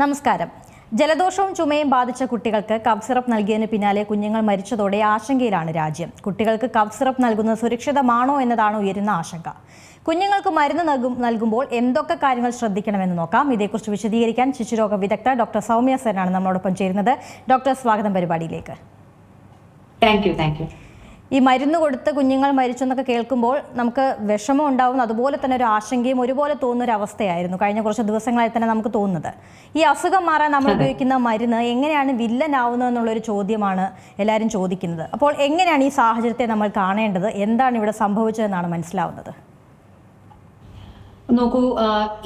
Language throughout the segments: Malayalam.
നമസ്കാരം. ജലദോഷവും ചുമയും ബാധിച്ച കുട്ടികൾക്ക് കഫ് സിറപ്പ് നൽകിയതിന് പിന്നാലെ കുഞ്ഞുങ്ങൾ മരിച്ചതോടെ ആശങ്കയിലാണ് രാജ്യം. കുട്ടികൾക്ക് കഫ് സിറപ്പ് നൽകുന്നത് സുരക്ഷിതമാണോ എന്നതാണ് ഉയരുന്ന ആശങ്ക. കുഞ്ഞുങ്ങൾക്ക് മരുന്ന് നൽകും നൽകുമ്പോൾ എന്തൊക്കെ കാര്യങ്ങൾ ശ്രദ്ധിക്കണമെന്ന് നോക്കാം. ഇതേക്കുറിച്ച് വിശദീകരിക്കാൻ ശിശുരോഗ വിദഗ്ധ ഡോക്ടർ സൗമ്യ സെനാണ് നമ്മളോടൊപ്പം ചേരുന്നത്. ഡോക്ടർ സ്വാഗതം പരിപാടിയിലേക്ക്. താങ്ക് യു താങ്ക് യു ഈ മരുന്ന് കൊടുത്ത് കുഞ്ഞുങ്ങൾ മരിച്ചു എന്നൊക്കെ കേൾക്കുമ്പോൾ നമുക്ക് വിഷമം ഉണ്ടാവുന്ന അതുപോലെ തന്നെ ഒരു ആശങ്കയും ഒരുപോലെ തോന്നുന്ന ഒരു അവസ്ഥയായിരുന്നു കഴിഞ്ഞ കുറച്ച് ദിവസങ്ങളായി തന്നെ നമുക്ക് തോന്നുന്നത്. ഈ അസുഖം മാറാൻ നമ്മൾ ഉപയോഗിക്കുന്ന മരുന്ന് എങ്ങനെയാണ് വില്ലനാവുന്നത് എന്നുള്ളൊരു ചോദ്യമാണ് എല്ലാവരും ചോദിക്കുന്നത്. അപ്പോൾ എങ്ങനെയാണ് ഈ സാഹചര്യത്തെ നമ്മൾ കാണേണ്ടത്? എന്താണ് ഇവിടെ സംഭവിച്ചതെന്നാണ് മനസ്സിലാവുന്നത്? നോക്കൂ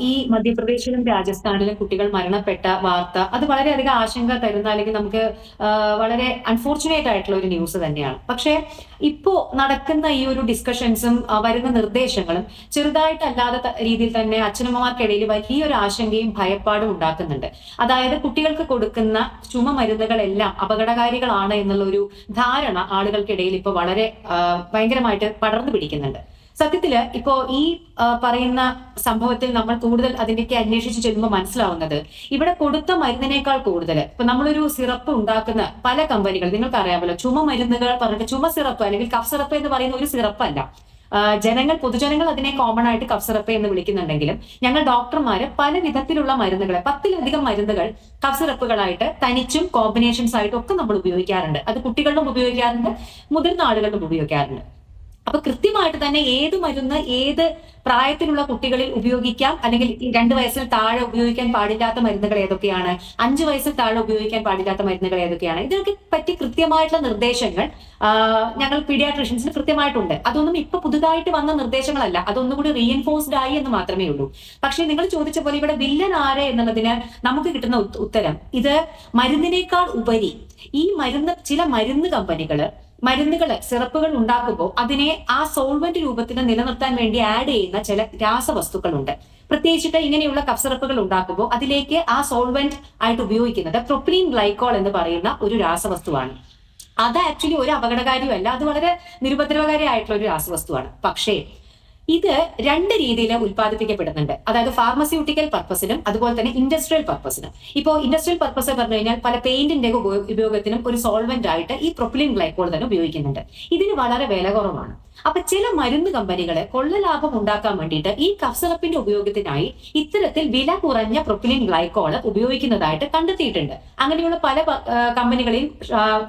ഈ മധ്യപ്രദേശിലും രാജസ്ഥാനിലും കുട്ടികൾ മരണപ്പെട്ട വാർത്ത അത് വളരെയധികം ആശങ്ക തരുന്ന അല്ലെങ്കിൽ നമുക്ക് വളരെ അൺഫോർച്ചുനേറ്റ് ആയിട്ടുള്ള ഒരു ന്യൂസ് തന്നെയാണ്. പക്ഷേ ഇപ്പോ നടക്കുന്ന ഈ ഒരു ഡിസ്കഷൻസും വരുന്ന നിർദ്ദേശങ്ങളും ചെറുതായിട്ടല്ലാത്ത രീതിയിൽ തന്നെ അച്ഛനമ്മമാർക്കിടയിൽ വലിയൊരു ആശങ്കയും ഭയപ്പാടും ഉണ്ടാക്കുന്നുണ്ട്. അതായത് കുട്ടികൾക്ക് കൊടുക്കുന്ന ചുമ മരുന്നുകളെല്ലാം അപകടകാരികളാണ് എന്നുള്ള ഒരു ധാരണ ആളുകൾക്കിടയിൽ ഇപ്പൊ വളരെ ഭയങ്കരമായിട്ട് പടർന്നു പിടിക്കുന്നുണ്ട്. സത്യത്തിൽ ഇപ്പോ ഈ പറയുന്ന സംഭവത്തിൽ നമ്മൾ കൂടുതൽ അതിന്റെയൊക്കെ അന്വേഷിച്ച് ചെല്ലുമ്പോൾ മനസ്സിലാവുന്നത് ഇവിടെ കൊടുത്ത മരുന്നിനേക്കാൾ കൂടുതൽ ഇപ്പൊ നമ്മളൊരു സിറപ്പ് ഉണ്ടാക്കുന്ന പല കമ്പനികൾ നിങ്ങൾക്ക് അറിയാമല്ലോ ചുമ മരുന്നുകൾ പറഞ്ഞിട്ട് ചുമ സിറപ്പ് അല്ലെങ്കിൽ കഫ് സിറപ്പ് എന്ന് പറയുന്ന ഒരു സിറപ്പ് അല്ല ജനങ്ങൾ പൊതുജനങ്ങൾ അതിനെ കോമൺ ആയിട്ട് കഫ് സിറപ്പ് എന്ന് വിളിക്കുന്നുണ്ടെങ്കിലും ഞങ്ങൾ ഡോക്ടർമാർ പല വിധത്തിലുള്ള മരുന്നുകൾ പത്തിലധികം മരുന്നുകൾ കഫ് സിറപ്പുകളായിട്ട് തനിച്ചും കോമ്പിനേഷൻസ് ആയിട്ടും ഒക്കെ നമ്മൾ ഉപയോഗിക്കാറുണ്ട്. അത് കുട്ടികളിലും ഉപയോഗിക്കാറുണ്ട് മുതിർന്ന ആളുകളിലും ഉപയോഗിക്കാറുണ്ട്. അപ്പൊ കൃത്യമായിട്ട് തന്നെ ഏത് മരുന്ന് ഏത് പ്രായത്തിലുള്ള കുട്ടികളിൽ ഉപയോഗിക്കാം? അല്ലെങ്കിൽ രണ്ട് വയസ്സിൽ താഴെ ഉപയോഗിക്കാൻ പാടില്ലാത്ത മരുന്നുകൾ ഏതൊക്കെയാണ്? അഞ്ചു വയസ്സിൽ താഴെ ഉപയോഗിക്കാൻ പാടില്ലാത്ത മരുന്നുകൾ ഏതൊക്കെയാണ്? ഇതിനൊക്കെ പറ്റി കൃത്യമായിട്ടുള്ള നിർദ്ദേശങ്ങൾ ഞങ്ങൾ പീഡിയാട്രീഷ്യൻസിന് കൃത്യമായിട്ടുണ്ട്. അതൊന്നും ഇപ്പൊ പുതുതായിട്ട് വന്ന നിർദ്ദേശങ്ങളല്ല. അതൊന്നും കൂടി റീഎൻഫോഴ്സ്ഡ് ആയി എന്ന് മാത്രമേ ഉള്ളൂ. പക്ഷേ നിങ്ങൾ ചോദിച്ച പോലെ ഇവിടെ വില്ലൻ ആര് എന്നുള്ളതിന് നമുക്ക് കിട്ടുന്ന ഉത്തരം. ഇത് മരുന്നിനേക്കാൾ ഉപരി ഈ മരുന്ന് ചില മരുന്ന് കമ്പനികൾ മരുന്നുകൾ സിറപ്പുകൾ ഉണ്ടാക്കുമ്പോൾ അതിനെ ആ സോൾവെന്റ് രൂപത്തിൽ നിലനിർത്താൻ വേണ്ടി ആഡ് ചെയ്യുന്ന ചില രാസവസ്തുക്കളുണ്ട്. പ്രത്യേകിച്ചിട്ട് ഇങ്ങനെയുള്ള കഫ് സിറപ്പുകൾ ഉണ്ടാക്കുമ്പോൾ അതിലേക്ക് ആ സോൾവെന്റ് ആയിട്ട് ഉപയോഗിക്കുന്നത് പ്രൊപ്ലീൻ ഗ്ലൈക്കോൾ എന്ന് പറയുന്ന ഒരു രാസവസ്തുവാണ്. അത് ആക്ച്വലി ഒരു അപകടകാരിയല്ല അത് വളരെ നിരുപദ്രവകാരിയായിട്ടുള്ള ഒരു രാസവസ്തുവാണ്. പക്ഷേ ഇത് രണ്ട് രീതിയിൽ ഉൽപ്പാദിപ്പിക്കപ്പെടുന്നുണ്ട്. അതായത് ഫാർമസ്യൂട്ടിക്കൽ പർപ്പസിനും അതുപോലെ തന്നെ ഇൻഡസ്ട്രിയൽ പർപ്പസിനും ഇപ്പോൾ ഇൻഡസ്ട്രിയൽ പർപ്പസ് പറഞ്ഞു കഴിഞ്ഞാൽ പല പെയിന്റിന്റെ ഉപയോഗത്തിനും ഒരു സോൾവെന്റ് ആയിട്ട് ഈ പ്രൊപ്പിലിൻ ഗ്ലൈക്കോൾ തന്നെ ഉപയോഗിക്കുന്നുണ്ട്. ഇതിന് വളരെ വില കുറവാണ്. അപ്പൊ ചില മരുന്ന് കമ്പനികളെ കൊള്ളലാഭം ഉണ്ടാക്കാൻ വേണ്ടിയിട്ട് ഈ കഫ്സറപ്പിന്റെ ഉപയോഗത്തിനായി ഇത്തരത്തിൽ വില കുറഞ്ഞ പ്രൊപ്പിലിൻ ഗ്ലൈക്കോൾ ഉപയോഗിക്കുന്നതായിട്ട് കണ്ടെത്തിയിട്ടുണ്ട്. അങ്ങനെയുള്ള പല കമ്പനികളെയും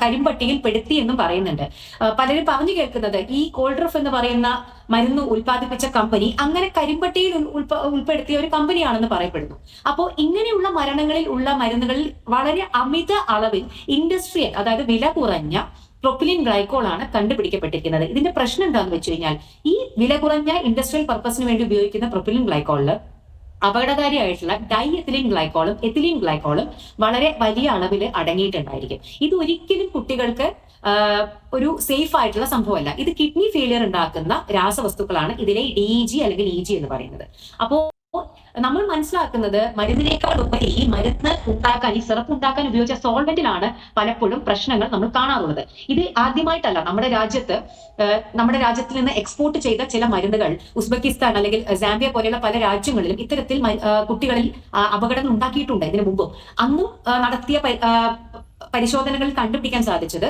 കരിമ്പട്ടിയിൽ പെടുത്തി എന്നും പറയുന്നുണ്ട്. പലരും പറഞ്ഞു കേൾക്കുന്നത് ഈ കോൾഡ്രഫ് എന്ന് പറയുന്ന മരുന്ന് ഉൽപ്പാദിപ്പിച്ച കമ്പനി അങ്ങനെ കരിമ്പട്ടിയിൽ ഉൾ- ഉൾപ്പെടുത്തിയ ഒരു കമ്പനിയാണെന്ന് പറയപ്പെടുന്നു. അപ്പോൾ ഇങ്ങനെയുള്ള മരണങ്ങളിൽ ഉള്ള മരുന്നുകളിൽ വളരെ അമിത അളവിൽ ഇൻഡസ്ട്രിയൽ അതായത് വില കുറഞ്ഞ പ്രൊപ്പിലിൻ ഗ്ലൈക്കോൾ ആണ് കണ്ടുപിടിക്കപ്പെട്ടിരിക്കുന്നത്. ഇതിന്റെ പ്രശ്നം എന്താണെന്ന് വെച്ച് കഴിഞ്ഞാൽ ഈ വില കുറഞ്ഞ ഇൻഡസ്ട്രിയൽ പർപ്പസിന് വേണ്ടി ഉപയോഗിക്കുന്ന പ്രൊപ്പിലിൻ ഗ്ലൈക്കോളിൽ അപകടകാരിയായിട്ടുള്ള ഡൈ എത്തിലിൻ ഗ്ലൈക്കോളും എത്തിലിൻ ഗ്ലൈക്കോളും വളരെ വലിയ അളവിൽ അടങ്ങിയിട്ടുണ്ടായിരിക്കും. ഇത് ഒരിക്കലും കുട്ടികൾക്ക് ഒരു സേഫ് ആയിട്ടുള്ള സംഭവമല്ല. ഇത് കിഡ്നി ഫെയിലിയർ ഉണ്ടാക്കുന്ന രാസവസ്തുക്കളാണ് ഇതിലെ ഡി ജി അല്ലെങ്കിൽ ഇ ജി എന്ന് പറയുന്നത്. അപ്പോ നമ്മൾ മനസ്സിലാക്കുന്നത് മരുന്നിനേക്കാൾ ഉപരി ഈ മരുന്ന് ഉണ്ടാക്കാൻ ഈ സിറപ്പ് ഉണ്ടാക്കാൻ ഉപയോഗിച്ച സോൾവെന്റിലാണ് പലപ്പോഴും പ്രശ്നങ്ങൾ നമ്മൾ കാണാറുള്ളത്. ഇത് ആദ്യമായിട്ടല്ല നമ്മുടെ രാജ്യത്ത് നമ്മുടെ രാജ്യത്തിൽ നിന്ന് എക്സ്പോർട്ട് ചെയ്ത ചില മരുന്നുകൾ ഉസ്ബെക്കിസ്ഥാൻ അല്ലെങ്കിൽ സാംബിയ പോലെയുള്ള പല രാജ്യങ്ങളിലും ഇത്തരത്തിൽ കുട്ടികളിൽ അപകടങ്ങൾ ഉണ്ടാക്കിയിട്ടുണ്ട് ഇതിനു മുമ്പും. അന്നും നടത്തിയ പരിശോധനകൾ കണ്ടുപിടിക്കാൻ സാധിച്ചത്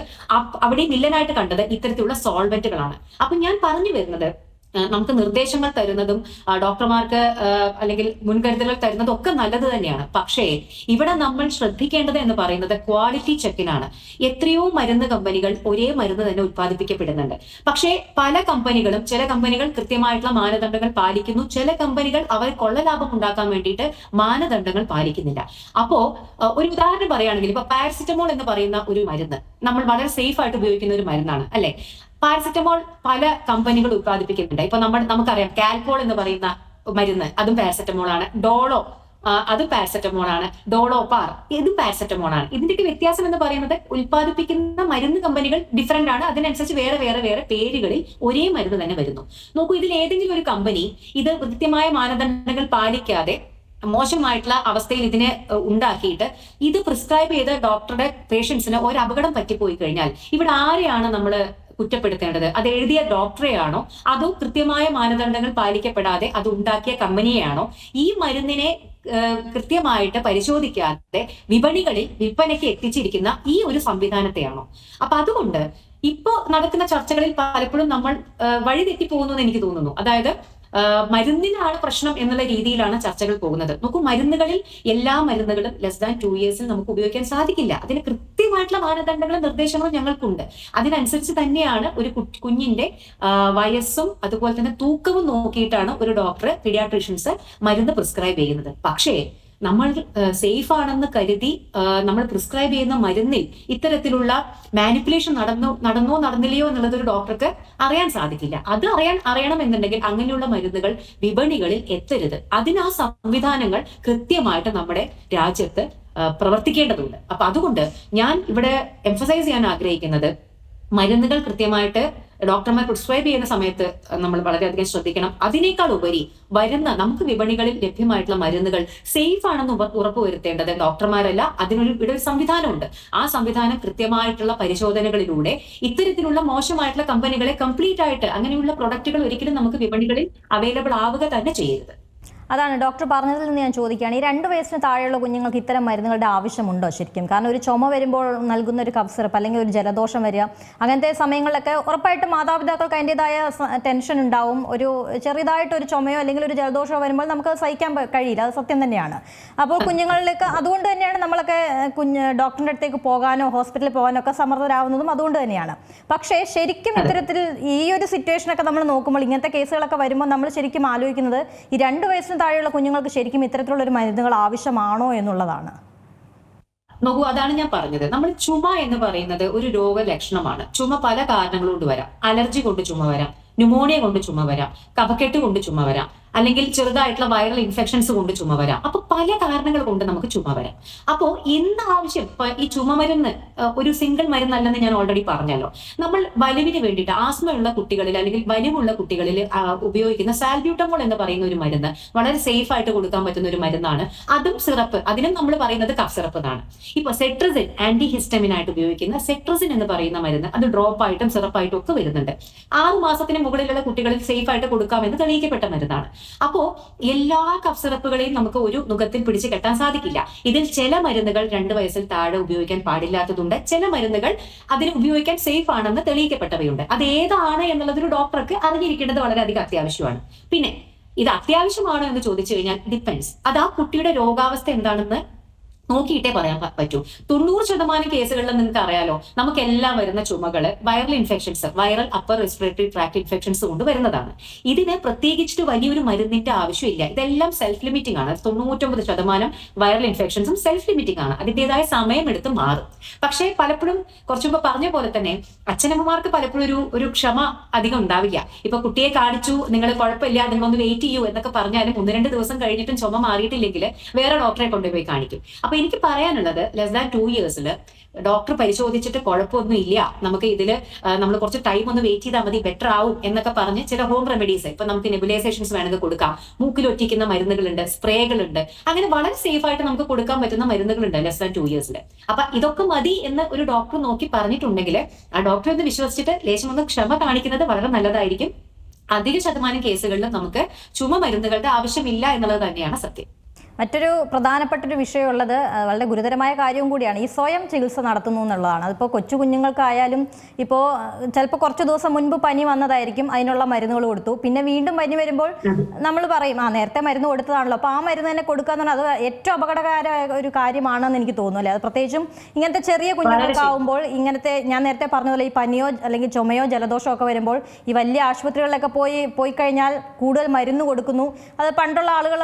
അവിടെ വില്ലനായിട്ട് കണ്ടത് ഇത്തരത്തിലുള്ള സോൾവെന്റുകളാണ്. അപ്പൊ ഞാൻ പറഞ്ഞു വരുന്നത് നമുക്ക് നിർദ്ദേശങ്ങൾ തരുന്നതും ഡോക്ടർമാർക്ക് അല്ലെങ്കിൽ മുൻകരുതലുകൾ തരുന്നതും ഒക്കെ നല്ലത് തന്നെയാണ്. പക്ഷേ ഇവിടെ നമ്മൾ ശ്രദ്ധിക്കേണ്ടത് എന്ന് പറയുന്നത് ക്വാളിറ്റി ചെക്കിനാണ് എത്രയോ മരുന്ന് കമ്പനികൾ ഒരേ മരുന്ന് തന്നെ ഉത്പാദിപ്പിക്കപ്പെടുന്നുണ്ട്. പക്ഷേ പല കമ്പനികളും ചില കമ്പനികൾ കൃത്യമായിട്ടുള്ള മാനദണ്ഡങ്ങൾ പാലിക്കുന്നു. ചില കമ്പനികൾ അവർ കൊള്ള ലാഭം ഉണ്ടാക്കാൻ വേണ്ടിയിട്ട് മാനദണ്ഡങ്ങൾ പാലിക്കുന്നില്ല. അപ്പോ ഒരു ഉദാഹരണം പറയുകയാണെങ്കിൽ ഇപ്പൊ പാരസിറ്റമോൾ എന്ന് പറയുന്ന ഒരു മരുന്ന് നമ്മൾ വളരെ സേഫ് ആയിട്ട് ഉപയോഗിക്കുന്ന ഒരു മരുന്നാണ് അല്ലെ? പാരസിറ്റമോൾ പല കമ്പനികൾ ഉത്പാദിപ്പിക്കുന്നുണ്ട്. ഇപ്പൊ നമ്മൾ നമുക്കറിയാം കാൽപോൾ എന്ന് പറയുന്ന മരുന്ന് അതും പാരസെറ്റമോൾ ആണ്. ഡോളോ അത് പാരസെറ്റമോൾ ആണ്. ഡോളോ പാർ ഇതും പാരസെറ്റമോൾ ആണ്. ഇതിന്റെയൊക്കെ വ്യത്യാസം എന്ന് പറയുന്നത് ഉത്പാദിപ്പിക്കുന്ന മരുന്ന് കമ്പനികൾ ഡിഫറെന്റ് ആണ്. അതിനനുസരിച്ച് വേറെ വേറെ വേറെ പേരുകളിൽ ഒരേ മരുന്ന് തന്നെ വരുന്നു. നോക്കൂ ഇതിൽ ഏതെങ്കിലും ഒരു കമ്പനി ഇത് കൃത്യമായ മാനദണ്ഡങ്ങൾ പാലിക്കാതെ മോശമായിട്ടുള്ള അവസ്ഥയിൽ ഇതിനെ ഉണ്ടാക്കിയിട്ട് ഇത് പ്രിസ്ക്രൈബ് ചെയ്ത ഡോക്ടറുടെ പേഷ്യൻസിന് ഒരു അപകടം പറ്റിപ്പോയി കഴിഞ്ഞാൽ ഇവിടെ ആരെയാണ് നമ്മൾ കുറ്റപ്പെടുത്തേണ്ടത്. അത് എഴുതിയ ഡോക്ടറെയാണോ അതോ കൃത്യമായ മാനദണ്ഡങ്ങൾ പാലിക്കപ്പെടാതെ അത് ഉണ്ടാക്കിയ കമ്പനിയെയാണോ ഈ മരുന്നിനെ കൃത്യമായിട്ട് പരിശോധിക്കാതെ വിപണികളിൽ വിൽപ്പനയ്ക്ക് എത്തിച്ചിരിക്കുന്ന ഈ ഒരു സംവിധാനത്തെയാണോ അപ്പൊ അതുകൊണ്ട് ഇപ്പോ നടക്കുന്ന ചർച്ചകളിൽ പലപ്പോഴും നമ്മൾ ഏഹ്, വഴിതെറ്റി പോകുന്നു എന്ന് എനിക്ക് തോന്നുന്നു. അതായത് മരുന്നിനാണ് പ്രശ്നം എന്നുള്ള രീതിയിലാണ് ചർച്ചകൾ പോകുന്നത്. നോക്കൂ മരുന്നുകളിൽ എല്ലാ മരുന്നുകളും ലെസ് ദാൻ ടു ഇയേഴ്സിൽ നമുക്ക് ഉപയോഗിക്കാൻ സാധിക്കില്ല. അതിന് കൃത്യമായിട്ടുള്ള മാനദണ്ഡങ്ങളും നിർദ്ദേശങ്ങളും ഞങ്ങൾക്കുണ്ട്. അതിനനുസരിച്ച് തന്നെയാണ് ഒരു കുഞ്ഞിന്റെ വയസ്സും അതുപോലെ തന്നെ തൂക്കവും നോക്കിയിട്ടാണ് ഒരു ഡോക്ടർ പീഡിയാട്രീഷ്യൻസ് മരുന്ന് പ്രിസ്ക്രൈബ് ചെയ്യുന്നത്. പക്ഷേ നമ്മൾ സേഫ് ആണെന്ന് കരുതി നമ്മൾ പ്രിസ്ക്രൈബ് ചെയ്യുന്ന മരുന്നിൽ ഇത്തരത്തിലുള്ള മാനിപ്പുലേഷൻ നടന്നോ നടന്നോ നടന്നില്ലയോ എന്നുള്ളത് ഒരു ഡോക്ടർക്ക് അറിയാൻ സാധിക്കില്ല. അത് അറിയാൻ അറിയണമെന്നുണ്ടെങ്കിൽ അങ്ങനെയുള്ള മരുന്നുകൾ വിപണികളിൽ എത്തരുത്. അതിന് ആ സംവിധാനങ്ങൾ കൃത്യമായിട്ട് നമ്മുടെ രാജ്യത്ത് പ്രവർത്തിക്കേണ്ടതുണ്ട്. അപ്പൊ അതുകൊണ്ട് ഞാൻ ഇവിടെ എംഫസൈസ് ചെയ്യാൻ ആഗ്രഹിക്കുന്നത് മരുന്നുകൾ കൃത്യമായിട്ട് ഡോക്ടർമാർ പ്രിസ്ക്രൈബ് ചെയ്യുന്ന സമയത്ത് നമ്മൾ വളരെയധികം ശ്രദ്ധിക്കണം. അതിനേക്കാൾ ഉപരി വരുന്ന നമുക്ക് വിപണികളിൽ ലഭ്യമായിട്ടുള്ള മരുന്നുകൾ സേഫ് ആണെന്ന് ഉറ- ഉറപ്പുവരുത്തേണ്ടത് ഡോക്ടർമാരല്ല. അതിനൊരു ഇവിടെ ഒരു സംവിധാനമുണ്ട്. ആ സംവിധാനം കൃത്യമായിട്ടുള്ള പരിശോധനകളിലൂടെ ഇത്തരത്തിലുള്ള മോശമായിട്ടുള്ള കമ്പനികളെ കംപ്ലീറ്റ് ആയിട്ട് അങ്ങനെയുള്ള പ്രൊഡക്റ്റുകൾ ഒരിക്കലും നമുക്ക് വിപണികളിൽ അവൈലബിൾ ആവുക തന്നെ ചെയ്യരുത്. അതാണ് ഡോക്ടർ പറഞ്ഞതിൽ നിന്ന് ഞാൻ ചോദിക്കുകയാണ്. ഈ രണ്ട് വയസ്സിന് താഴെയുള്ള കുഞ്ഞുങ്ങൾക്ക് ഇത്തരം മരുന്നുകളുടെ ആവശ്യമുണ്ടോ ശരിക്കും? കാരണം ഒരു ചുമ വരുമ്പോൾ നൽകുന്ന ഒരു കഫ് സിറപ്പ് അല്ലെങ്കിൽ ഒരു ജലദോഷം വരിക അങ്ങനത്തെ സമയങ്ങളിലൊക്കെ ഉറപ്പായിട്ടും മാതാപിതാക്കൾക്ക് അതിന്റെതായ ടെൻഷൻ ഉണ്ടാവും. ഒരു ചെറിയതായിട്ട് ഒരു ചുമയോ അല്ലെങ്കിൽ ഒരു ജലദോഷമോ വരുമ്പോൾ നമുക്ക് സഹിക്കാൻ കഴിയില്ല. അത് സത്യം തന്നെയാണ്. അപ്പോൾ കുഞ്ഞുങ്ങളിലേക്ക് അതുകൊണ്ട് തന്നെയാണ് നമ്മളൊക്കെ കുഞ്ഞ് ഡോക്ടറിന്റെ അടുത്തേക്ക് പോകാനോ ഹോസ്പിറ്റലിൽ പോകാനോ ഒക്കെ സമ്മർദ്ദരാകുന്നതും അതുകൊണ്ട് തന്നെയാണ്. പക്ഷേ ശരിക്കും ഇത്തരത്തിൽ ഈ ഒരു സിറ്റുവേഷനൊക്കെ നമ്മൾ നോക്കുമ്പോൾ ഇങ്ങനത്തെ കേസുകളൊക്കെ വരുമ്പോൾ നമ്മൾ ശരിക്കും ആലോചിക്കുന്നത് ഈ രണ്ട് വയസ്സിന് താഴെയുള്ള കുഞ്ഞുങ്ങൾക്ക് ശരിക്കും ഇത്തരത്തിലുള്ള ഒരു മരുന്നുകൾ ആവശ്യമാണോ എന്നുള്ളതാണ്. നോക്കൂ അതാണ് ഞാൻ പറഞ്ഞത്. നമ്മൾ ചുമ എന്ന് പറയുന്നത് ഒരു രോഗലക്ഷണമാണ്. ചുമ പല കാരണങ്ങൾ കൊണ്ട് വരാം. അലർജി കൊണ്ട് ചുമ വരാം. ന്യൂമോണിയ കൊണ്ട് ചുമ വരാം. കഫക്കെട്ട് കൊണ്ട് ചുമ വരാം. അല്ലെങ്കിൽ ചെറുതായിട്ടുള്ള വൈറൽ ഇൻഫെക്ഷൻസ് കൊണ്ട് ചുമ വരാം. അപ്പൊ പല കാരണങ്ങൾ കൊണ്ട് നമുക്ക് ചുമ വരാം. അപ്പോ എന്ത് ആവശ്യം ഈ ചുമ മരുന്ന് ഒരു സിംഗിൾ മരുന്നല്ലെന്ന് ഞാൻ ഓൾറെഡി പറഞ്ഞല്ലോ. നമ്മൾ വലിവിന് വേണ്ടിയിട്ട് ആസ്മയുള്ള കുട്ടികളിൽ അല്ലെങ്കിൽ വലിവുള്ള കുട്ടികളിൽ ഉപയോഗിക്കുന്ന സാൽബ്യൂട്ടമോൾ എന്ന് പറയുന്ന ഒരു മരുന്ന് വളരെ സേഫ് ആയിട്ട് കൊടുക്കാൻ പറ്റുന്ന ഒരു മരുന്നാണ്. അതും സിറപ്പ്. അതിനും നമ്മൾ പറയുന്നത് കഫ് സിറപ്പ് എന്നാണ് ഇപ്പൊ സെട്രസിൻ ആന്റി ഹിസ്റ്റമിൻ ആയിട്ട് ഉപയോഗിക്കുന്ന സെട്രസിൻ എന്ന് പറയുന്ന മരുന്ന് അത് ഡ്രോപ്പ് ആയിട്ടും സിറപ്പായിട്ടും ഒക്കെ വരുന്നുണ്ട്. ആറു മാസത്തിന് മുകളിലുള്ള കുട്ടികളിൽ സേഫ് ആയിട്ട് കൊടുക്കാമെന്ന് തെളിയിക്കപ്പെട്ട മരുന്നാണ്. അപ്പോ എല്ലാ കഫ് സിറപ്പുകളെയും നമുക്ക് ഒരു നുഖത്തിൽ പിടിച്ച് കെട്ടാൻ സാധിക്കില്ല. ഇതിൽ ചില മരുന്നുകൾ രണ്ട് വയസ്സിൽ താഴെ ഉപയോഗിക്കാൻ പാടില്ലാത്തതുണ്ട്. ചില മരുന്നുകൾ അതിന് ഉപയോഗിക്കാൻ സേഫ് ആണെന്ന് തെളിയിക്കപ്പെട്ടവയുണ്ട്. അത് ഏതാണ് എന്നുള്ളത് ഒരു ഡോക്ടർക്ക് അറിഞ്ഞിരിക്കേണ്ടത് വളരെയധികം അത്യാവശ്യമാണ്. പിന്നെ ഇത് അത്യാവശ്യമാണോ എന്ന് ചോദിച്ചു കഴിഞ്ഞാൽ ഡിപ്പെൻസ് അത് ആ കുട്ടിയുടെ രോഗാവസ്ഥ എന്താണെന്ന് നോക്കിയിട്ടേ പറയാൻ പറ്റൂ. തൊണ്ണൂറ് ശതമാനം കേസുകളിൽ നിങ്ങൾക്ക് അറിയാലോ നമുക്കെല്ലാം വരുന്ന ചുമകൾ viral infections viral upper respiratory tract infections കൊണ്ട് വരുന്നതാണ്. ഇതിന് പ്രത്യേകിച്ചിട്ട് വലിയൊരു മരുന്നിന്റെ ആവശ്യമില്ല. ഇതെല്ലാം സെൽഫ് ലിമിറ്റിംഗ് ആണ്. തൊണ്ണൂറ്റൊമ്പത് ശതമാനം വൈറൽ ഇൻഫെക്ഷൻസും സെൽഫ് ലിമിറ്റിംഗ് ആണ്. അതിന്റെതായ സമയമെടുത്ത് മാറും. പക്ഷേ പലപ്പോഴും കുറച്ചു മുമ്പ് പറഞ്ഞ പോലെ തന്നെ അച്ഛനമ്മമാർക്ക് പലപ്പോഴും ഒരു ഒരു ക്ഷമ അധികം ഉണ്ടാവില്ല. ഇപ്പൊ കുട്ടിയെ കാണിച്ചു നിങ്ങൾ കുഴപ്പമില്ല നിങ്ങളൊന്ന് വെയിറ്റ് ചെയ്യൂ എന്നൊക്കെ പറഞ്ഞാലും ഒന്ന് രണ്ട് ദിവസം കഴിഞ്ഞിട്ടും ചുമ മാറിയിട്ടില്ലെങ്കിൽ വേറെ ഡോക്ടറെ കൊണ്ടുപോയി കാണിക്കും. അപ്പൊ എനിക്ക് പറയാനുള്ളത് ലെസ് ദാൻ ടു ഇയേഴ്സിൽ ഡോക്ടർ പരിശോധിച്ചിട്ട് കുഴപ്പമൊന്നും ഇല്ല നമുക്ക് ഇതിൽ നമ്മൾ കുറച്ച് ടൈം ഒന്ന് വെയിറ്റ് ചെയ്താൽ മതി ബെറ്റർ ആവും എന്നൊക്കെ പറഞ്ഞ് ചില ഹോം റെമഡീസ് ഇപ്പൊ നമുക്ക് നെബുലൈസേഷൻസ് വേണമെങ്കിൽ കൊടുക്കാം. മൂക്കിൽ ഒറ്റിക്കുന്ന മരുന്നുകളുണ്ട് സ്പ്രേകളുണ്ട്. അങ്ങനെ വളരെ സേഫ് ആയിട്ട് നമുക്ക് കൊടുക്കാൻ പറ്റുന്ന മരുന്നുകളുണ്ട് ലെസ് ദാൻ ടു ഇയേഴ്സിൽ അപ്പൊ ഇതൊക്കെ മതി എന്ന് ഒരു ഡോക്ടർ നോക്കി പറഞ്ഞിട്ടുണ്ടെങ്കിൽ ആ ഡോക്ടറെ ഒന്ന് വിശ്വസിച്ചിട്ട് ലേശം ഒന്ന് ക്ഷമ കാണിക്കുന്നത് വളരെ നല്ലതായിരിക്കും. അധിക ശതമാനം കേസുകളിലും നമുക്ക് ചുമ മരുന്നുകളുടെ ആവശ്യമില്ല എന്നുള്ളത് തന്നെയാണ് സത്യം. മറ്റൊരു പ്രധാനപ്പെട്ട ഒരു വിഷയമുള്ളത് വളരെ ഗുരുതരമായ കാര്യവും കൂടിയാണ്. ഈ സ്വയം ചികിത്സ നടത്തുന്നു എന്നുള്ളതാണ്. അതിപ്പോൾ കൊച്ചു കുഞ്ഞുങ്ങൾക്കായാലും ഇപ്പോൾ ചിലപ്പോൾ കുറച്ച് ദിവസം മുൻപ് പനി വന്നതായിരിക്കും അതിനുള്ള മരുന്നുകൾ കൊടുത്തു. പിന്നെ വീണ്ടും പനി വരുമ്പോൾ നമ്മൾ പറയും ആ നേരത്തെ മരുന്ന് കൊടുത്തതാണല്ലോ അപ്പോൾ ആ മരുന്ന് തന്നെ കൊടുക്കുക അത് ഏറ്റവും അപകടകരമായ ഒരു കാര്യമാണെന്ന് എനിക്ക് തോന്നുന്നു അല്ലേ? അത് പ്രത്യേകിച്ചും ഇങ്ങനത്തെ ചെറിയ കുഞ്ഞുങ്ങൾക്കാവുമ്പോൾ ഇങ്ങനത്തെ ഞാൻ നേരത്തെ പറഞ്ഞ പോലെ ഈ പനിയോ അല്ലെങ്കിൽ ചുമയോ ജലദോഷമോ ഒക്കെ വരുമ്പോൾ ഈ വലിയ ആശുപത്രികളിലൊക്കെ പോയി പോയി കഴിഞ്ഞാൽ കൂടുതൽ മരുന്ന് കൊടുക്കുന്നു. അത് പണ്ടുള്ള ആളുകൾ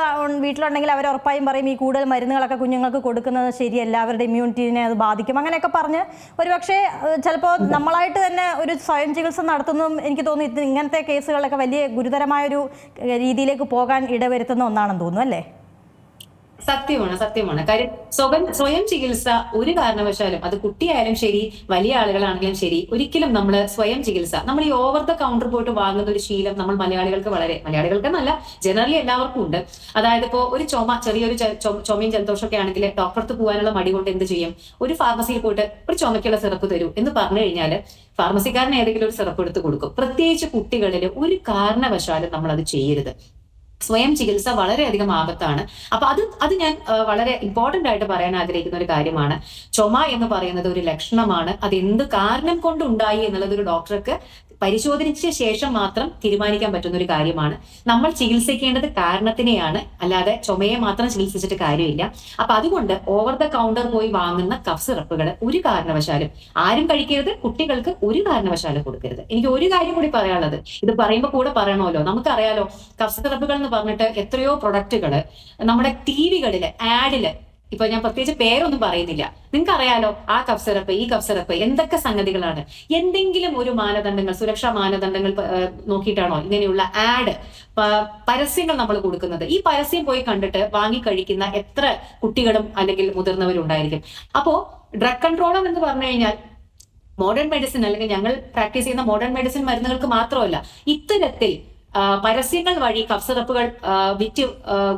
വീട്ടിലുണ്ടെങ്കിൽ അവർ ഉറപ്പായും പറയും ഈ കൂടുതൽ മരുന്നുകളൊക്കെ കുഞ്ഞുങ്ങൾക്ക് കൊടുക്കുന്നത് ശരി അവരുടെ ഇമ്മ്യൂണിറ്റിനെ അത് ബാധിക്കും. അങ്ങനെയൊക്കെ പറഞ്ഞ് ഒരുപക്ഷെ ചിലപ്പോൾ നമ്മളായിട്ട് തന്നെ ഒരു സ്വയം ചികിത്സ നടത്തുന്നതും എനിക്ക് തോന്നുന്നു ഇങ്ങനത്തെ കേസുകളൊക്കെ വലിയ ഗുരുതരമായൊരു രീതിയിലേക്ക് പോകാൻ ഇടവരുത്തുന്ന ഒന്നാണെന്ന് തോന്നുന്നു അല്ലേ? സത്യമാണ് സത്യമാണ്. കാര്യം സ്വയം സ്വയം ചികിത്സ ഒരു കാരണവശാലും അത് കുട്ടിയായാലും ശരി വലിയ ആളുകളാണെങ്കിലും ശരി ഒരിക്കലും നമ്മൾ സ്വയം ചികിത്സ നമ്മൾ ഈ ഓവർ ദ കൗണ്ടർ പോയിട്ട് വാങ്ങുന്ന ഒരു ശീലം നമ്മൾ മലയാളികൾക്ക് വളരെ മലയാളികൾക്ക് എന്നല്ല ജനറലി എല്ലാവർക്കും ഉണ്ട്. അതായത് ഇപ്പോൾ ഒരു ചുമ ചെറിയൊരു ചുമയും ജലദോഷമൊക്കെ ആണെങ്കിൽ ഡോക്ടർക്ക് പോകാനുള്ള മടി കൊണ്ട് എന്ത് ചെയ്യും? ഒരു ഫാർമസിയിൽ പോയിട്ട് ഒരു ചുമയ്ക്കുള്ള സിറപ്പ് തരൂ എന്ന് പറഞ്ഞു കഴിഞ്ഞാൽ ഫാർമസിക്കാരൻ ഏതെങ്കിലും ഒരു സിറപ്പ് എടുത്ത് കൊടുക്കും. പ്രത്യേകിച്ച് കുട്ടികളിൽ ഒരു കാരണവശാലും നമ്മൾ അത് ചെയ്യരുത്. സ്വയം ചികിത്സ വളരെയധികം ആപത്താണ്. അപ്പൊ അത് അത് ഞാൻ വളരെ ഇമ്പോർട്ടന്റ് ആയിട്ട് പറയാൻ ആഗ്രഹിക്കുന്ന ഒരു കാര്യമാണ്. ചുമ എന്ന് പറയുന്നത് ഒരു ലക്ഷണമാണ്. അത് എന്ത് കാരണം കൊണ്ടുണ്ടായി എന്നുള്ളത് ഒരു ഡോക്ടർക്ക് പരിശോധിച്ച ശേഷം മാത്രം തീരുമാനിക്കാൻ പറ്റുന്ന ഒരു കാര്യമാണ്. നമ്മൾ ചികിത്സിക്കേണ്ടത് കാരണത്തിനെയാണ്. അല്ലാതെ ചുമയെ മാത്രം ചികിത്സിച്ചിട്ട് കാര്യമില്ല. അപ്പൊ അതുകൊണ്ട് ഓവർ ദ കൗണ്ടർ പോയി വാങ്ങുന്ന കഫ് സിറപ്പുകൾ ഒരു കാരണവശാലും ആരും കഴിക്കരുത് കുട്ടികൾക്ക് ഒരു കാരണവശാലും കൊടുക്കരുത്. എനിക്ക് ഒരു കാര്യം കൂടി പറയാനുള്ളത്. ഇത് പറയുമ്പോൾ കൂടെ പറയണമല്ലോ. നമുക്കറിയാലോ കഫ് സിറപ്പുകൾ എന്ന് പറഞ്ഞിട്ട് എത്രയോ പ്രൊഡക്റ്റുകൾ നമ്മുടെ ടി വികളിൽ ആഡിൽ ഇപ്പൊ ഞാൻ പ്രത്യേകിച്ച് പേരൊന്നും പറയുന്നില്ല. നിങ്ങൾക്ക് അറിയാലോ ആ കഫ്സറപ്പ് ഈ കഫ്സറപ്പ് എന്തൊക്കെ സംഗതികളാണ്? എന്തെങ്കിലും ഒരു മാനദണ്ഡങ്ങൾ സുരക്ഷാ മാനദണ്ഡങ്ങൾ നോക്കിയിട്ടാണോ ഇങ്ങനെയുള്ള ആഡ് പരസ്യങ്ങൾ നമ്മൾ കൊടുക്കുന്നത്? ഈ പരസ്യം പോയി കണ്ടിട്ട് വാങ്ങി കഴിക്കുന്ന എത്ര കുട്ടികളും അല്ലെങ്കിൽ മുതിർന്നവരും ഉണ്ടായിരിക്കും. അപ്പോ ഡ്രഗ് കൺട്രോളർ എന്ന് പറഞ്ഞു കഴിഞ്ഞാൽ മോഡേൺ മെഡിസിൻ അല്ലെങ്കിൽ ഞങ്ങൾ പ്രാക്ടീസ് ചെയ്യുന്ന മോഡേൺ മെഡിസിൻ മരുന്നുകൾക്ക് മാത്രമല്ല ഇത്തരത്തിൽ പരസ്യങ്ങൾ വഴി കഫ്സിറപ്പുകൾ വിറ്റ്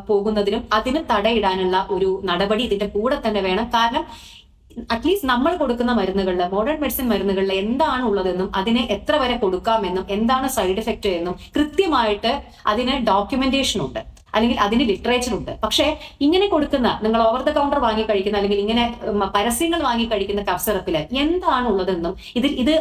പോകുന്നതിനും അതിന് തടയിടാനുള്ള ഒരു നടപടി ഇതിന്റെ കൂടെ തന്നെ വേണം. കാരണം അറ്റ്ലീസ്റ്റ് നമ്മൾ കൊടുക്കുന്ന മരുന്നുകളിൽ മോഡേൺ മെഡിസിൻ മരുന്നുകളിൽ എന്താണ് ഉള്ളതെന്നും അതിനെ എത്ര വരെ കൊടുക്കാമെന്നും എന്താണ് സൈഡ് എഫക്റ്റ് എന്നും കൃത്യമായിട്ട് അതിന് ഡോക്യുമെന്റേഷൻ ഉണ്ട്. അല്ലെങ്കിൽ അതിന് ലിറ്ററേച്ചർ ഉണ്ട്. പക്ഷേ ഇങ്ങനെ കൊടുക്കുന്ന നിങ്ങൾ ഓവർ ദ കൗണ്ടർ വാങ്ങി കഴിക്കുന്ന അല്ലെങ്കിൽ ഇങ്ങനെ പരസ്യങ്ങൾ വാങ്ങി കഴിക്കുന്ന കഫ് സിറപ്പിൽ എന്താണ് ഉള്ളതെന്നും ഇതിൽ ഇത്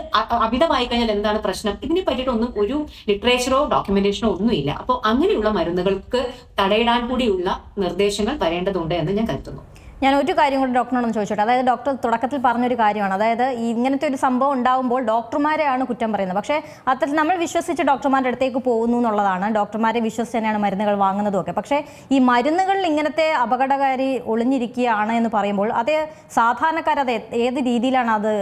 അമിതമായി കഴിഞ്ഞാൽ എന്താണ് പ്രശ്നം? ഇതിനെ പറ്റിയിട്ടൊന്നും ഒരു ലിറ്ററേച്ചറോ ഡോക്യുമെന്റേഷനോ ഒന്നുമില്ല. അപ്പോൾ അങ്ങനെയുള്ള മരുന്നുകൾക്ക് തടയിടാൻ കൂടിയുള്ള നിർദ്ദേശങ്ങൾ വരേണ്ടതുണ്ട് എന്ന് ഞാൻ കരുതുന്നു. ഞാൻ ഒരു കാര്യം കൂടി ഡോക്ടറിനോട് ചോദിച്ചോട്ടെ. അതായത് ഡോക്ടർ തുടക്കത്തിൽ പറഞ്ഞൊരു കാര്യമാണ്. അതായത് ഇങ്ങനത്തെ ഒരു സംഭവം ഉണ്ടാകുമ്പോൾ ഡോക്ടർമാരെയാണ് കുറ്റം പറയുന്നത്. പക്ഷേ അത്തരത്തിൽ നമ്മൾ വിശ്വസിച്ച് ഡോക്ടർമാരുടെ അടുത്തേക്ക് പോകുന്നു എന്നുള്ളതാണ്. ഡോക്ടർമാരെ വിശ്വസിച്ച് തന്നെയാണ് മരുന്നുകൾ വാങ്ങുന്നതും ഒക്കെ. പക്ഷേ ഈ മരുന്നുകളിൽ ഇങ്ങനത്തെ അപകടകാരി ഒളിഞ്ഞിരിക്കുകയാണ് എന്ന് പറയുമ്പോൾ അത് സാധാരണക്കാർ അത് ഏത് രീതിയിലാണ് അത്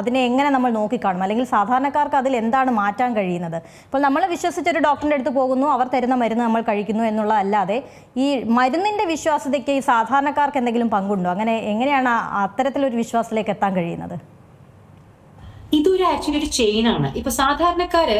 അതിനെ എങ്ങനെ നമ്മൾ നോക്കിക്കാണും? അല്ലെങ്കിൽ സാധാരണക്കാർക്ക് അതിൽ എന്താണ് മാറ്റാൻ കഴിയുന്നത്? അപ്പോൾ നമ്മൾ വിശ്വസിച്ച് ഒരു ഡോക്ടറിന്റെ അടുത്ത് പോകുന്നു അവർ തരുന്ന മരുന്ന് നമ്മൾ കഴിക്കുന്നു എന്നുള്ളതല്ലാതെ ഈ മരുന്നിന്റെ വിശ്വാസ്യതയ്ക്ക് ഈ സാധാരണക്കാർക്ക് എന്തെങ്കിലും പങ്കുണ്ടോ? അങ്ങനെ എങ്ങനെയാണ് അത്തരത്തിലൊരു വിശ്വാസത്തിലേക്ക് എത്താൻ കഴിയുന്നത്? ഇതൊരു ആക്ച്വലി ഒരു ചെയിൻ ആണ് ഇപ്പൊ സാധാരണക്കാര്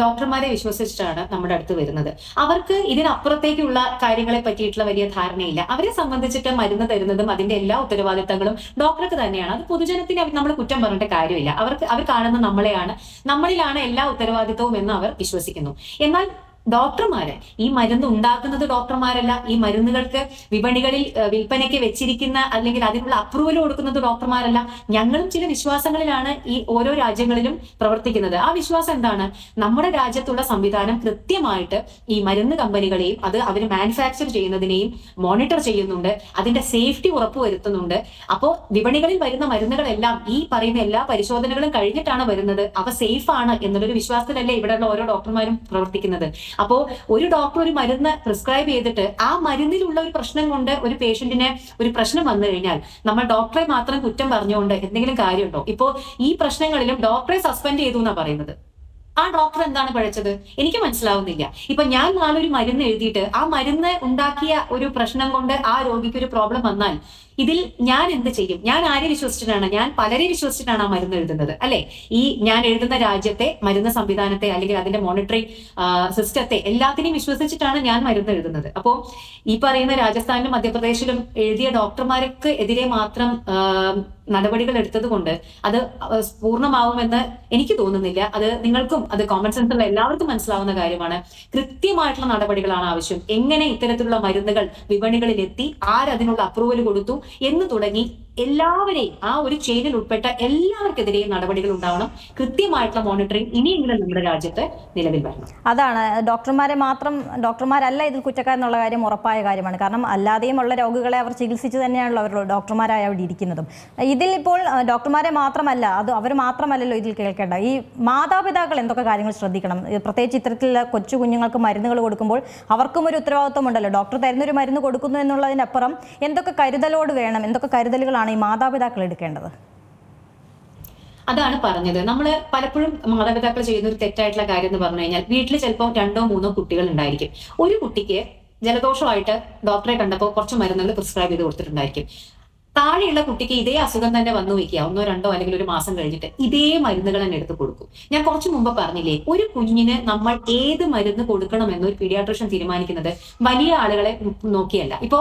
ഡോക്ടർമാരെ വിശ്വസിച്ചിട്ടാണ് നമ്മുടെ അടുത്ത് വരുന്നത്. അവർക്ക് ഇതിനപ്പുറത്തേക്കുള്ള കാര്യങ്ങളെ പറ്റിയിട്ടുള്ള വലിയ ധാരണയില്ല. അവരെ സംബന്ധിച്ചിട്ട് മരുന്ന് തരുന്നതും അതിന്റെ എല്ലാ ഉത്തരവാദിത്തങ്ങളും ഡോക്ടർക്ക് തന്നെയാണ്. അത് പൊതുജനത്തിന് നമ്മൾ കുറ്റം പറഞ്ഞിട്ട് കാര്യമില്ല. അവർക്ക് അവർ കാണുന്ന നമ്മളെയാണ് നമ്മളിലാണ് എല്ലാ ഉത്തരവാദിത്തവും എന്ന് അവർ വിശ്വസിക്കുന്നു. എന്നാൽ ഡോക്ടർമാര്. ഈ മരുന്ന് ഉണ്ടാക്കുന്നത് ഡോക്ടർമാരല്ല. ഈ മരുന്നുകൾക്ക് വിപണികളിൽ വിൽപ്പനയ്ക്ക് വെച്ചിരിക്കുന്ന അല്ലെങ്കിൽ അതിനുള്ള അപ്രൂവൽ കൊടുക്കുന്നത് ഡോക്ടർമാരല്ല. ഞങ്ങളും ചില വിശ്വാസങ്ങളിലാണ് ഈ ഓരോ രാജ്യങ്ങളിലും പ്രവർത്തിക്കുന്നത്. ആ വിശ്വാസം എന്താണ്? നമ്മുടെ രാജ്യത്തുള്ള സംവിധാനം കൃത്യമായിട്ട് ഈ മരുന്ന് കമ്പനികളെയും അത് അവർ മാനുഫാക്ചർ ചെയ്യുന്നതിനെയും മോണിറ്റർ ചെയ്യുന്നുണ്ട്. അതിന്റെ സേഫ്റ്റി ഉറപ്പുവരുത്തുന്നുണ്ട് അപ്പോൾ വിപണികളിൽ വരുന്ന മരുന്നുകളെല്ലാം ഈ പറയുന്ന എല്ലാ പരിശോധനകളും കഴിഞ്ഞിട്ടാണ് വരുന്നത്. അവ സേഫ് ആണ് എന്നുള്ളൊരു വിശ്വാസത്തിലല്ലേ ഇവിടെയുള്ള ഓരോ ഡോക്ടർമാരും പ്രവർത്തിക്കുന്നത്. അപ്പോ ഒരു ഡോക്ടർ ഒരു മരുന്ന് പ്രിസ്ക്രൈബ് ചെയ്തിട്ട് ആ മരുന്നിലുള്ള ഒരു പ്രശ്നം കൊണ്ട് ഒരു പേഷ്യന്റിന് ഒരു പ്രശ്നം വന്നു കഴിഞ്ഞാൽ നമ്മൾ ഡോക്ടറെ മാത്രം കുറ്റം പറഞ്ഞുകൊണ്ട് എന്തെങ്കിലും കാര്യമുണ്ടോ? ഇപ്പോ ഈ പ്രശ്നങ്ങളിലും ഡോക്ടറെ സസ്പെൻഡ് ചെയ്തു എന്നാ പറയുന്നത്. ആ ഡോക്ടർ എന്താണ് പഴച്ചത് എനിക്ക് മനസ്സിലാവുന്നില്ല. ഇപ്പൊ ഞാൻ നാളെ ഒരു മരുന്ന് എഴുതിയിട്ട് ആ മരുന്ന് ഉണ്ടാക്കിയ ഒരു പ്രശ്നം കൊണ്ട് ആ രോഗിക്ക് ഒരു പ്രോബ്ലം വന്നാൽ ഇതിൽ ഞാൻ എന്ത് ചെയ്യും? ഞാൻ ആരെ വിശ്വസിച്ചിട്ടാണ്? ഞാൻ പലരെ വിശ്വസിച്ചിട്ടാണ് ആ മരുന്ന് എഴുതുന്നത് അല്ലെ? ഈ ഞാൻ എഴുതുന്ന രാജ്യത്തെ മരുന്ന് സംവിധാനത്തെ അല്ലെങ്കിൽ അതിന്റെ മോണിറ്ററിംഗ് സിസ്റ്റത്തെ എല്ലാത്തിനെയും വിശ്വസിച്ചിട്ടാണ് ഞാൻ മരുന്ന് എഴുതുന്നത്. അപ്പോൾ ഈ പറയുന്ന രാജസ്ഥാനിലും മധ്യപ്രദേശിലും എഴുതിയ ഡോക്ടർമാർക്ക് എതിരെ മാത്രം നടപടികൾ എടുത്തത് കൊണ്ട് അത് പൂർണമാവുമെന്ന് എനിക്ക് തോന്നുന്നില്ല. അത് നിങ്ങൾക്കും അത് കോമൺ സെൻസ് എല്ലാവർക്കും മനസ്സിലാവുന്ന കാര്യമാണ്. കൃത്യമായിട്ടുള്ള നടപടികളാണ് ആവശ്യം. എങ്ങനെ ഇത്തരത്തിലുള്ള മരുന്നുകൾ വിപണികളിൽ എത്തി ആരതിനുള്ള അപ്രൂവൽ കൊടുത്തു എന്ന് തുടങ്ങി. എല്ലാവരെയും ആ ഒരു ചെയിനിൽ ഉൾപ്പെട്ട എല്ലാവർക്കെതിരെയും നടപടികൾ ഉണ്ടാവണം. കൃത്യമായിട്ടുള്ള മോണിറ്ററിംഗ് ഇനിയെങ്കിലും നമ്മുടെ രാജ്യത്ത് നിലവിൽ വരണം. അതാണ്. ഡോക്ടർമാരെ മാത്രം ഡോക്ടർമാരല്ല ഇതിൽ കുറ്റക്കാരെന്നുള്ള കാര്യം ഉറപ്പായ കാര്യമാണ്. കാരണം അല്ലാതെയും ഉള്ള രോഗികളെ അവർ ചികിത്സിച്ചു തന്നെയാണല്ലോ അവരുടെ ഡോക്ടർമാരായി അവിടെ ഇരിക്കുന്നതും. ഇതിൽ ഇപ്പോൾ ഡോക്ടർമാരെ മാത്രമല്ല അത് അവർ മാത്രമല്ലല്ലോ ഇതിൽ കേൾക്കേണ്ട. ഈ മാതാപിതാക്കൾ എന്തൊക്കെ കാര്യങ്ങൾ ശ്രദ്ധിക്കണം? പ്രത്യേകിച്ച് ഇത്തരത്തിലുള്ള കൊച്ചു കുഞ്ഞുങ്ങൾക്ക് മരുന്നുകൾ കൊടുക്കുമ്പോൾ അവർക്കും ഒരു ഉത്തരവാദിത്വം ഉണ്ടല്ലോ ഡോക്ടർ തരുന്നൊരു മരുന്ന് കൊടുക്കുന്നു എന്നുള്ളതിനപ്പുറം എന്തൊക്കെ കരുതലോട് വേണം? എന്തൊക്കെ കരുതലുകളാണ് ഈ മാതാപിതാക്കൾ എടുക്കേണ്ടത്? അതാണ് പറഞ്ഞത്. നമ്മൾ പലപ്പോഴും മാതാപിതാക്കൾ ചെയ്യുന്ന ഒരു തെറ്റായിട്ടുള്ള കാര്യം എന്ന് പറഞ്ഞു കഴിഞ്ഞാൽ വീട്ടിൽ ചിലപ്പോൾ രണ്ടോ മൂന്നോ കുട്ടികൾ ഉണ്ടായിരിക്കും. ഒരു കുട്ടിക്ക് ജലദോഷമായിട്ട് ഡോക്ടറെ കണ്ടപ്പോൾ കുറച്ച് മരുന്നുകൾ പ്രിസ്ക്രൈബ് ചെയ്ത് കൊടുത്തിട്ടുണ്ടായിരിക്കും. താഴെയുള്ള കുട്ടിക്ക് ഇതേ അസുഖം തന്നെ വന്നു വെക്കുക ഒന്നോ രണ്ടോ അല്ലെങ്കിൽ ഒരു മാസം കഴിഞ്ഞിട്ട് ഇതേ മരുന്നുകൾ തന്നെ എടുത്ത് കൊടുക്കും. ഞാൻ കുറച്ച് മുമ്പ് പറഞ്ഞില്ലേ ഒരു കുഞ്ഞിന് നമ്മൾ ഏത് മരുന്ന് കൊടുക്കണമെന്ന് ഒരു പീഡിയാട്രിഷ്യൻ തീരുമാനിക്കുന്നത് വലിയ ആളുകളെ നോക്കിയല്ല. ഇപ്പോ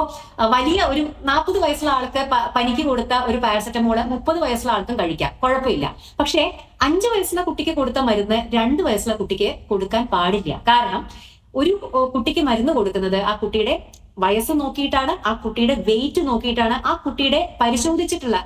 വലിയ ഒരു നാൽപ്പത് വയസ്സുള്ള ആൾക്ക് പനിക്ക് കൊടുത്ത ഒരു പാരസെറ്റമോൾ മുപ്പത് വയസ്സുള്ള ആൾക്കും കഴിക്കാം. കുഴപ്പമില്ല. പക്ഷേ അഞ്ച് വയസ്സുള്ള കുട്ടിക്ക് കൊടുത്ത മരുന്ന് രണ്ട് വയസ്സുള്ള കുട്ടിക്ക് കൊടുക്കാൻ പാടില്ല. കാരണം ഒരു കുട്ടിക്ക് മരുന്ന് കൊടുക്കുന്നത് ആ കുട്ടിയുടെ വയസ്സ് നോക്കിയിട്ടാണ് ആ കുട്ടിയുടെ വെയിറ്റ് നോക്കിയിട്ടാണ് ആ കുട്ടിയുടെ പരിശോധിച്ചിട്ടുള്ള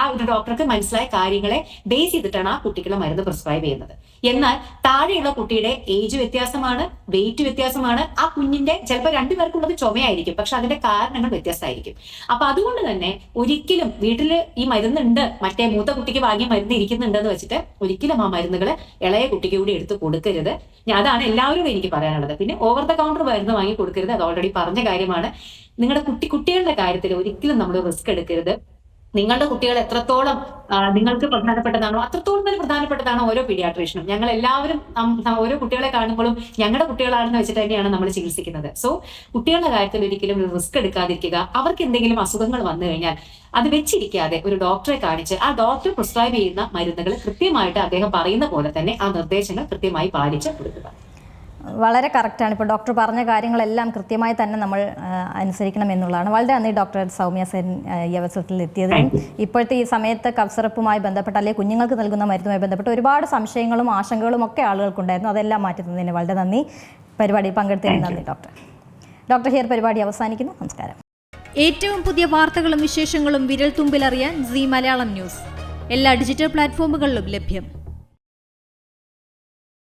ആ ഒരു ഡോക്ടർക്ക് മനസ്സിലായ കാര്യങ്ങളെ ബേസ് ചെയ്തിട്ടാണ് ആ കുട്ടിക്കുള്ള മരുന്ന് പ്രിസ്ക്രൈബ് ചെയ്യുന്നത്. എന്നാൽ താഴെയുള്ള കുട്ടിയുടെ ഏജ് വ്യത്യാസമാണ് വെയിറ്റ് വ്യത്യാസമാണ് ആ കുഞ്ഞിന്റെ ചിലപ്പോൾ രണ്ടുപേർക്കുള്ളത് ചുമയായിരിക്കും പക്ഷെ അതിന്റെ കാരണങ്ങൾ വ്യത്യസ്തമായിരിക്കും അപ്പൊ അതുകൊണ്ട് തന്നെ ഒരിക്കലും വീട്ടിൽ ഈ മരുന്നുണ്ട് മറ്റേ മൂത്ത കുട്ടിക്ക് വാങ്ങിയ മരുന്ന് ഇരിക്കുന്നുണ്ടെന്ന് വെച്ചിട്ട് ഒരിക്കലും ആ മരുന്നുകൾ ഇളയ കുട്ടിക്ക് കൂടി എടുത്ത് കൊടുക്കരുത്. ഞാൻ അതാണ് എല്ലാവരും എനിക്ക് പറയാനുള്ളത്. പിന്നെ ഓവർ ദ കൗണ്ടർ മരുന്ന് വാങ്ങി കൊടുക്കരുത് അത് ഓൾറെഡി പറഞ്ഞ കാര്യമാണ്. നിങ്ങളുടെ കുട്ടി കുട്ടികളുടെ കാര്യത്തിൽ ഒരിക്കലും നമ്മൾ റിസ്ക് എടുക്കരുത്. നിങ്ങളുടെ കുട്ടികൾ എത്രത്തോളം നിങ്ങൾക്ക് പ്രധാനപ്പെട്ടതാണോ അത്രത്തോളം തന്നെ പ്രധാനപ്പെട്ടതാണോ ഓരോ പീഡിയാട്രീഷനും. ഞങ്ങൾ എല്ലാവരും ഓരോ കുട്ടികളെ കാണുമ്പോഴും ഞങ്ങളുടെ കുട്ടികളാണെന്ന് വെച്ചിട്ട് തന്നെയാണ് നമ്മൾ ചികിത്സിക്കുന്നത്. സോ കുട്ടികളുടെ കാര്യത്തിൽ ഒരിക്കലും റിസ്ക് എടുക്കാതിരിക്കുക. അവർക്ക് എന്തെങ്കിലും അസുഖങ്ങൾ വന്നു കഴിഞ്ഞാൽ അത് വെച്ചിരിക്കാതെ ഒരു ഡോക്ടറെ കാണിച്ച് ആ ഡോക്ടർ പ്രിസ്ക്രൈബ് ചെയ്യുന്ന മരുന്നുകൾ കൃത്യമായിട്ട് അദ്ദേഹം പറയുന്ന പോലെ തന്നെ ആ നിർദ്ദേശങ്ങൾ കൃത്യമായി പാലിച്ച് കൊടുക്കുക. വളരെ കറക്റ്റാണ്. ഇപ്പോൾ ഡോക്ടർ പറഞ്ഞ കാര്യങ്ങളെല്ലാം കൃത്യമായി തന്നെ നമ്മൾ അനുസരിക്കണം എന്നുള്ളതാണ്. വളരെ നന്ദി ഡോക്ടർ സൗമ്യ സെൻ ഈ അവസരത്തിൽ എത്തിയതിനും. ഇപ്പോഴത്തെ ഈ സമയത്ത് കഫ്സറപ്പുമായി ബന്ധപ്പെട്ട അല്ലെങ്കിൽ കുഞ്ഞുങ്ങൾക്ക് നൽകുന്ന മരുന്നുമായി ബന്ധപ്പെട്ട് ഒരുപാട് സംശയങ്ങളും ആശങ്കകളും ഒക്കെ ആളുകൾക്കുണ്ടായിരുന്നു. അതെല്ലാം മാറ്റി തന്നതിന് വളരെ നന്ദി. പരിപാടിയിൽ പങ്കെടുത്തതിന് നന്ദി ഡോക്ടർ. ഡോക്ടർ ഹിയർ പരിപാടി അവസാനിക്കുന്നു. നമസ്കാരം. ഏറ്റവും പുതിയ വാർത്തകളും വിശേഷങ്ങളും വിരൽ തുമ്പിലറിയാൻ സി മലയാളം ന്യൂസ്. എല്ലാ ഡിജിറ്റൽ പ്ലാറ്റ്ഫോമുകളിലും ലഭ്യം.